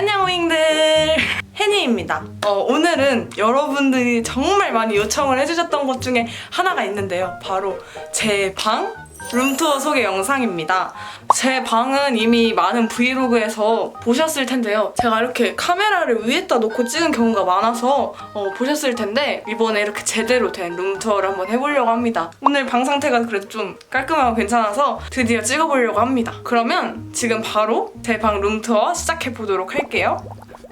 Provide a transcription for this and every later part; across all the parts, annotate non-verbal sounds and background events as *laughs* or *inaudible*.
안녕 오잉들 해니입니다. 어, 오늘은 여러분들이 정말 많이 요청을 해주셨던 것 중에 하나가 있는데요. 바로 제 방 룸투어 소개 영상입니다. 제 방은 이미 많은 브이로그에서 보셨을 텐데요. 제가 이렇게 카메라를 위에다 놓고 찍은 경우가 많아서 어, 보셨을 텐데 이번에 이렇게 제대로 된 룸투어를 한번 해보려고 합니다. 오늘 방 상태가 그래도 좀 깔끔하고 괜찮아서 드디어 찍어보려고 합니다. 그러면 지금 바로 제 방 룸투어 시작해보도록 할게요.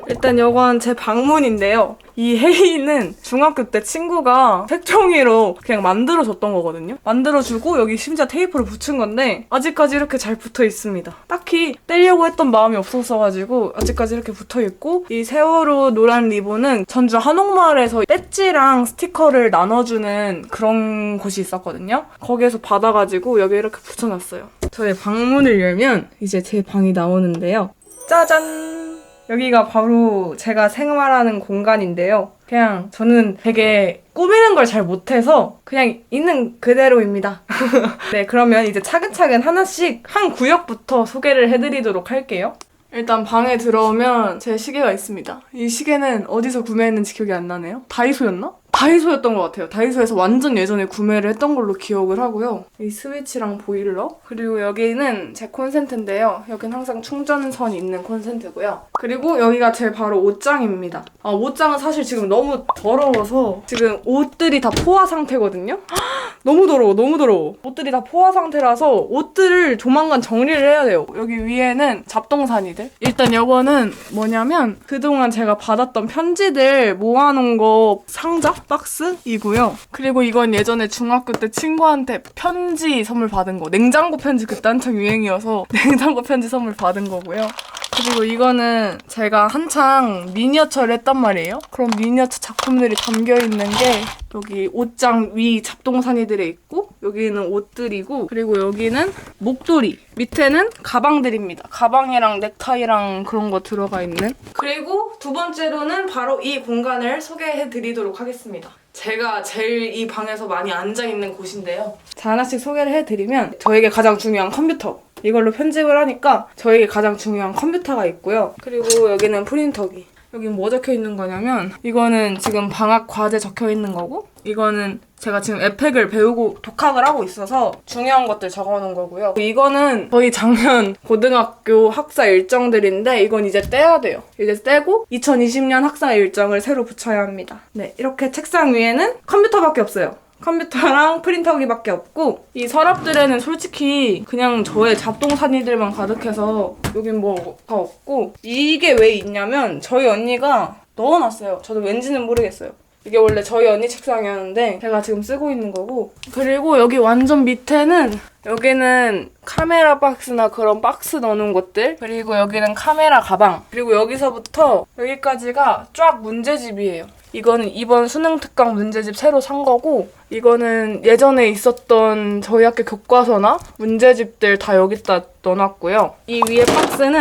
일단 이건 제 방문인데요. 이 헤이는 중학교 때 친구가 색종이로 그냥 만들어줬던 거거든요. 만들어주고 여기 심지어 테이프를 붙인 건데 아직까지 이렇게 잘 붙어 있습니다. 딱히 떼려고 했던 마음이 없었어가지고 아직까지 이렇게 붙어 있고 이 세월호 노란 리본은 전주 한옥마을에서 배지랑 스티커를 나눠주는 그런 곳이 있었거든요. 거기에서 받아가지고 여기 이렇게 붙여놨어요. 저의 방문을 열면 이제 제 방이 나오는데요. 짜잔! 여기가 바로 제가 생활하는 공간인데요. 그냥 저는 되게 꾸미는 걸 잘 못해서 그냥 있는 그대로입니다. *laughs* 네, 그러면 이제 차근차근 하나씩 한 구역부터 소개를 해드리도록 할게요. 일단 방에 들어오면 제 시계가 있습니다. 이 시계는 어디서 구매했는지 기억이 안 나네요. 다이소였나? 다이소였던 것 같아요. 다이소에서 완전 예전에 구매를 했던 걸로 기억을 하고요. 이 스위치랑 보일러 그리고 여기는 제 콘센트인데요. 여긴 항상 충전선이 있는 콘센트고요. 그리고 여기가 제 바로 옷장입니다. 아 옷장은 사실 지금 너무 더러워서 지금 옷들이 다 포화 상태거든요. *gasps* 너무 더러워, 너무 더러워. 옷들이 다 포화 상태라서 옷들을 조만간 정리를 해야 돼요. 여기 위에는 잡동사니들. 일단 이거는 뭐냐면 그동안 제가 받았던 편지들 모아놓은 거 상자 박스이고요. 그리고 이건 예전에 중학교 때 친구한테 편지 선물 받은 거. 냉장고 편지 그때 한창 유행이어서 냉장고 편지 선물 받은 거고요. 그리고 이거는 제가 한창 미니어처를 했단 말이에요. 그럼 미니어처 작품들이 담겨 있는 게 여기 옷장 위 잡동사니들에 있고 여기는 옷들이고 그리고 여기는 목도리 밑에는 가방들입니다. 가방이랑 넥타이랑 그런 거 들어가 있는 그리고 두 번째로는 바로 이 공간을 소개해 드리도록 하겠습니다. 제가 제일 이 방에서 많이 앉아 있는 곳인데요. 자, 하나씩 소개를 해드리면 저에게 가장 중요한 컴퓨터. 이걸로 편집을 하니까 저에게 가장 중요한 컴퓨터가 있고요. 그리고 여기는 프린터기. 여기 뭐 적혀 있는 거냐면 이거는 지금 방학 과제 적혀 있는 거고 이거는 제가 지금 에펙을 배우고 독학을 하고 있어서 중요한 것들 적어 놓은 거고요. 이거는 저희 작년 *laughs* 고등학교 학사 일정들인데 이건 이제 떼야 돼요. 이제 떼고 2020년 학사 일정을 새로 붙여야 합니다. 네, 이렇게 책상 위에는 컴퓨터밖에 없어요. 컴퓨터랑 프린터기밖에 없고 이 서랍들에는 솔직히 그냥 저의 잡동사니들만 가득해서 여긴 뭐가 없고 이게 왜 있냐면 저희 언니가 넣어놨어요. 저도 왠지는 모르겠어요. 이게 원래 저희 언니 책상이었는데 제가 지금 쓰고 있는 거고 그리고 여기 완전 밑에는 여기는 카메라 박스나 그런 박스 넣는 곳들 그리고 여기는 카메라 가방 그리고 여기서부터 여기까지가 쫙 문제집이에요 이거는 이번 수능 특강 문제집 새로 산 거고 이거는 예전에 있었던 저희 학교 교과서나 문제집들 다 여기다 넣어놨고요 이 위에 박스는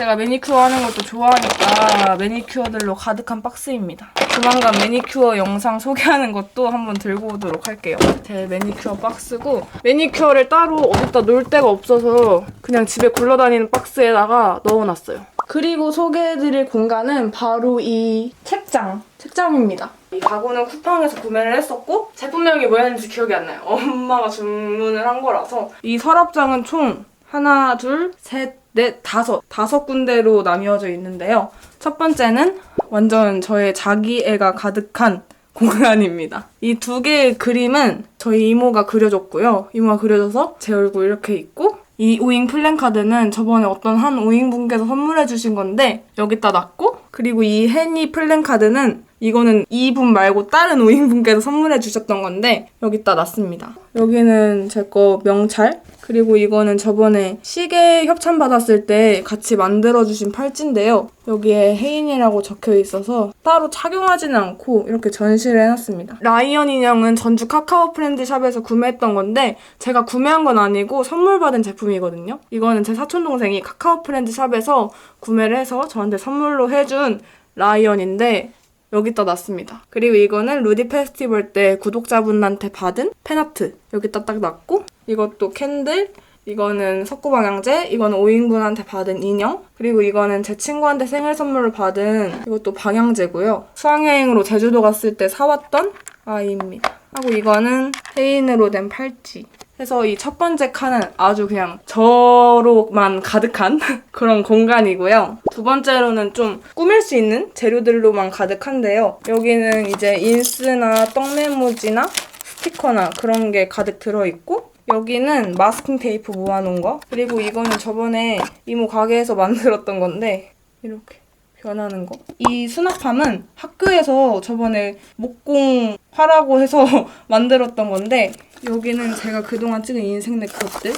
제가 매니큐어 하는 것도 좋아하니까 매니큐어들로 가득한 박스입니다. 조만간 매니큐어 영상 소개하는 것도 한번 들고 오도록 할게요. 제 매니큐어 박스고 매니큐어를 따로 어디다 놓을 데가 없어서 그냥 집에 굴러다니는 박스에다가 넣어놨어요. 그리고 소개해드릴 공간은 바로 이 책장, 책장입니다. 이 가구는 쿠팡에서 구매를 했었고 제품명이 뭐였는지 기억이 안 나요. 엄마가 주문을 한 거라서 이 서랍장은 총 하나, 둘, 셋, 넷, 다섯, 다섯 군데로 나뉘어져 있는데요. 첫 번째는 완전 저의 자기애가 가득한 공간입니다. 이 두 개의 그림은 저희 이모가 그려줬고요. 이모가 그려줘서 제 얼굴 이렇게 있고 이 우잉 플랜카드는 저번에 어떤 한 우잉분께서 선물해 주신 건데 여기다 놨고 그리고 이 해니 플랜카드는 이거는 이분 말고 다른 우잉분께서 선물해 주셨던 건데 여기다 놨습니다. 여기는 제 거 명찰 그리고 이거는 저번에 시계 협찬 받았을 때 같이 만들어 주신 팔찌인데요. 여기에 혜인이라고 적혀 있어서 따로 착용하지는 않고 이렇게 전시를 해놨습니다. 라이언 인형은 전주 카카오 프렌드 샵에서 구매했던 건데 제가 구매한 건 아니고 선물 받은 제품이거든요. 이거는 제 사촌 동생이 카카오 프렌드 샵에서 구매를 해서 저한테 선물로 해준 라이언인데 여기다 놨습니다. 그리고 이거는 루디 페스티벌 때 구독자분한테 받은 팬아트 여기다 딱 놨고 이것도 캔들 이거는 석고방향제, 이거는 오인분한테 받은 인형, 그리고 이거는 제 친구한테 생일 선물로 받은 이것도 방향제고요. 수학여행으로 제주도 갔을 때 사왔던 아이입니다. 하고 이거는 헤인으로 된 팔찌. 그래서 이 첫 번째 칸은 아주 그냥 저로만 가득한 *laughs* 그런 공간이고요. 두 번째로는 좀 꾸밀 수 있는 재료들로만 가득한데요. 여기는 이제 인스나 떡메모지나 스티커나 그런 게 가득 들어있고 여기는 마스킹 테이프 모아놓은 거 그리고 이거는 저번에 이모 가게에서 *laughs* 만들었던 건데 이렇게 변하는 거. 이 수납함은 학교에서 저번에 목공 하라고 해서 *laughs* 만들었던 건데 여기는 제가 그동안 찍은 인생 네컷들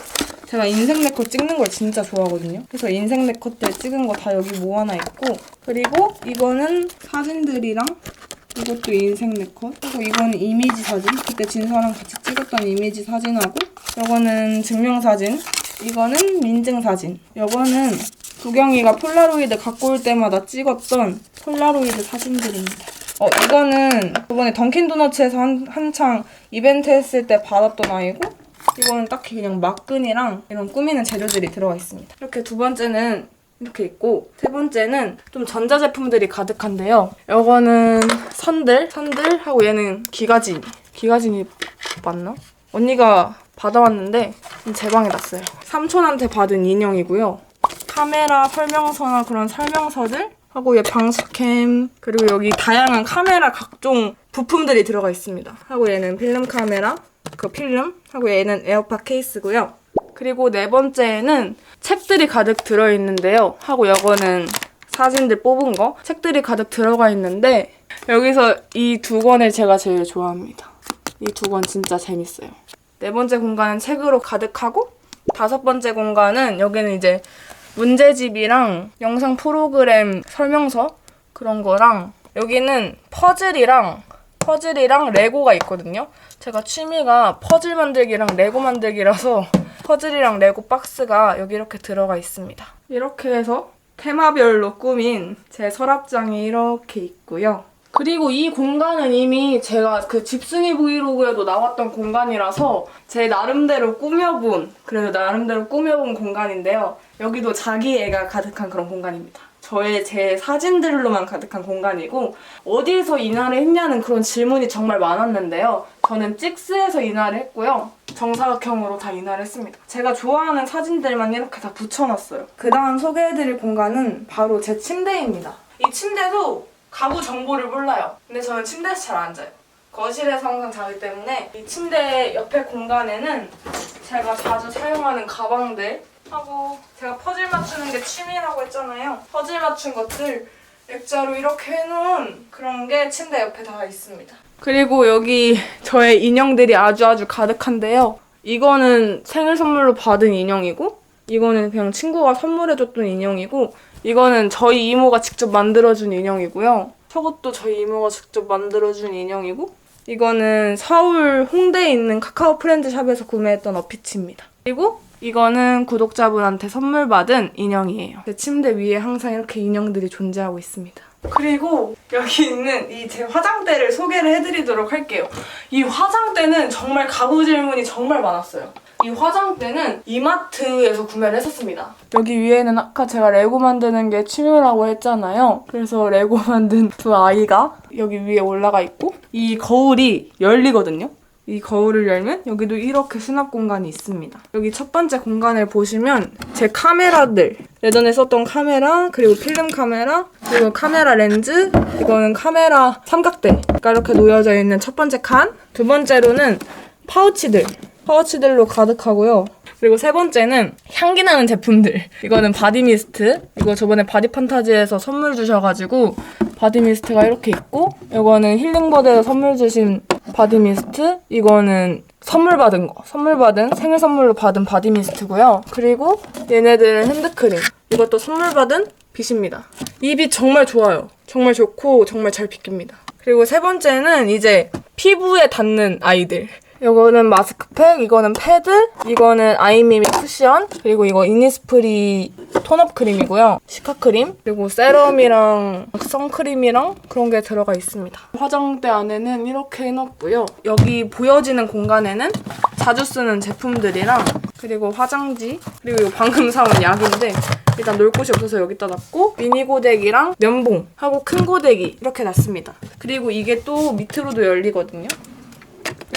제가 인생 네컷 찍는 걸 진짜 좋아하거든요. 그래서 인생 네컷들 찍은 거 다 여기 모아놔 있고 그리고 이거는 사진들이랑 이것도 인생 네컷 그리고 이거는 이미지 사진 그때 진서랑 같이 찍었던 이미지 사진하고 이거는 증명사진 이거는 민증사진 이거는 도경이가 폴라로이드 갖고 올 때마다 찍었던 폴라로이드 사진들입니다. 어, 이거는 저번에 던킨 도너츠에서 한, 한창 이벤트 했을 때 받았던 아이고 이거는 딱히 그냥 막근이랑 이런 꾸미는 재료들이 들어가 있습니다. 이렇게 두 번째는 이렇게 있고 세 번째는 좀 전자제품들이 가득한데요. 이거는 선들, 선들 하고 얘는 기가진. 기가진이 맞나? 언니가 받아왔는데 제 방에 놨어요. 삼촌한테 받은 인형이고요. 카메라 설명서나 그런 설명서들 하고 얘 방수캠 그리고 여기 다양한 카메라 각종 부품들이 들어가 있습니다. 하고 얘는 필름 카메라 그 필름 하고 얘는 에어팟 케이스고요. 그리고 네 번째는 책들이 가득 들어 있는데요. 하고 이거는 사진들 뽑은 거 책들이 가득 들어가 있는데 여기서 이 두 권을 제가 제일 좋아합니다. 이 두 권 진짜 재밌어요. 네 번째 공간은 책으로 가득하고 다섯 번째 공간은 여기는 이제 문제집이랑 영상 프로그램 설명서 그런 거랑 여기는 퍼즐이랑 퍼즐이랑 레고가 있거든요. 제가 취미가 퍼즐 만들기랑 레고 만들기라서 *laughs* 퍼즐이랑 레고 박스가 여기 이렇게 들어가 있습니다. 이렇게 해서 테마별로 꾸민 제 서랍장이 이렇게 있고요. 그리고 이 공간은 이미 제가 그 집순이 브이로그에도 나왔던 공간이라서 제 나름대로 꾸며본, 그래도 나름대로 꾸며본 공간인데요. 여기도 자기 애가 가득한 그런 공간입니다. 저의 제 사진들로만 가득한 공간이고 어디에서 인화를 했냐는 그런 질문이 정말 많았는데요. 저는 찍스에서 인화를 했고요. 정사각형으로 다 인화를 했습니다. 제가 좋아하는 사진들만 이렇게 다 붙여놨어요. 그 다음 소개해드릴 공간은 바로 제 침대입니다. 이 침대도 가구 정보를 몰라요. 근데 저는 침대에서 잘 안 자요. 거실에서 항상 자기 때문에 이 침대 옆에 공간에는 제가 자주 사용하는 가방들 하고 제가 퍼즐 맞추는 게 취미라고 했잖아요. 퍼즐 맞춘 것들 액자로 이렇게 해놓은 그런 게 침대 옆에 다 있습니다. 그리고 여기 저의 인형들이 아주 아주 가득한데요. 이거는 생일 선물로 받은 인형이고 이거는 그냥 친구가 선물해줬던 인형이고 이거는 저희 이모가 직접 만들어준 인형이고요. 저것도 저희 이모가 직접 만들어준 인형이고 이거는 서울 홍대에 있는 카카오 프렌드샵에서 구매했던 어피치입니다. 그리고 이거는 구독자분한테 선물 받은 인형이에요. 제 침대 위에 항상 이렇게 인형들이 존재하고 있습니다. 그리고 여기 있는 이 제 화장대를 소개를 해드리도록 할게요. 이 화장대는 정말 가구 질문이 정말 많았어요. 이 화장대는 이마트에서 구매를 했었습니다. 여기 위에는 아까 제가 레고 만드는 게 취미라고 했잖아요. 그래서 레고 *laughs* 만든 두 아이가 여기 위에 올라가 있고 이 거울이 열리거든요. 이 거울을 열면 여기도 이렇게 수납 공간이 있습니다. 여기 첫 번째 공간을 보시면 제 카메라들 예전에 썼던 카메라 그리고 필름 카메라 그리고 카메라 렌즈 이거는 카메라 삼각대가 이렇게 놓여져 있는 첫 번째 칸. 두 번째로는 파우치들 파우치들로 가득하고요. 그리고 세 번째는 향기 나는 제품들. 이거는 바디 미스트. 이거 저번에 바디 판타지에서 선물 주셔가지고 바디 미스트가 이렇게 있고 이거는 힐링버드에서 선물 주신 바디 미스트. 이거는 선물 받은 거. 선물 받은 생일 선물로 받은 바디 미스트고요. 그리고 얘네들은 핸드크림. 이것도 선물 받은 빗입니다. 이 빗 정말 좋아요. 정말 좋고 정말 잘 빗깁니다. 그리고 세 번째는 이제 피부에 닿는 아이들. 이거는 마스크팩, 이거는 패드, 이거는 아이미미 쿠션, 그리고 이거 이니스프리 톤업 크림이고요. 시카 크림, 그리고 세럼이랑 선크림이랑 그런 게 들어가 있습니다. 화장대 안에는 이렇게 해놨고요. 여기 보여지는 공간에는 자주 쓰는 제품들이랑 그리고 화장지, 그리고 방금 사온 약인데 일단 놀 곳이 없어서 여기다 놨고 미니 고데기랑 면봉 하고 큰 고데기 이렇게 놨습니다. 그리고 이게 또 밑으로도 열리거든요.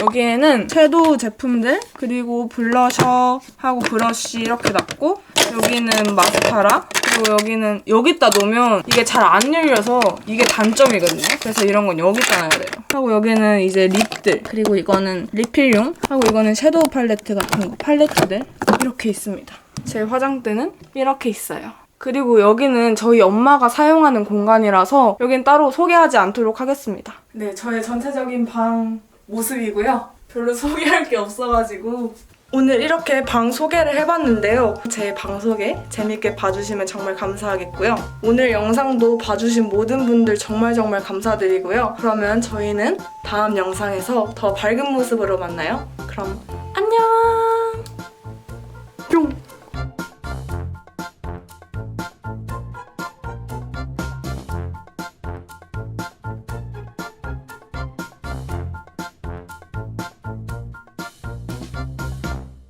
여기에는 섀도우 제품들 그리고 블러셔하고 브러쉬 이렇게 놨고 여기는 마스카라 그리고 여기는 여기다 놓으면 이게 잘 안 열려서 이게 단점이거든요. 그래서 이런 건 여기다 놔야 돼요. 하고 여기는 이제 립들 그리고 이거는 리필용 하고 이거는 섀도우 팔레트 같은 거 팔레트들 이렇게 있습니다. 제 화장대는 이렇게 있어요. 그리고 여기는 저희 엄마가 사용하는 공간이라서 여긴 따로 소개하지 않도록 하겠습니다. 네, 저의 전체적인 방 모습이고요. 별로 소개할 게 없어가지고 오늘 이렇게 방 소개를 해봤는데요. 제 방 소개 재밌게 봐주시면 정말 감사하겠고요. 오늘 영상도 봐주신 모든 분들 정말 정말 감사드리고요. 그러면 저희는 다음 영상에서 더 밝은 모습으로 만나요. 그럼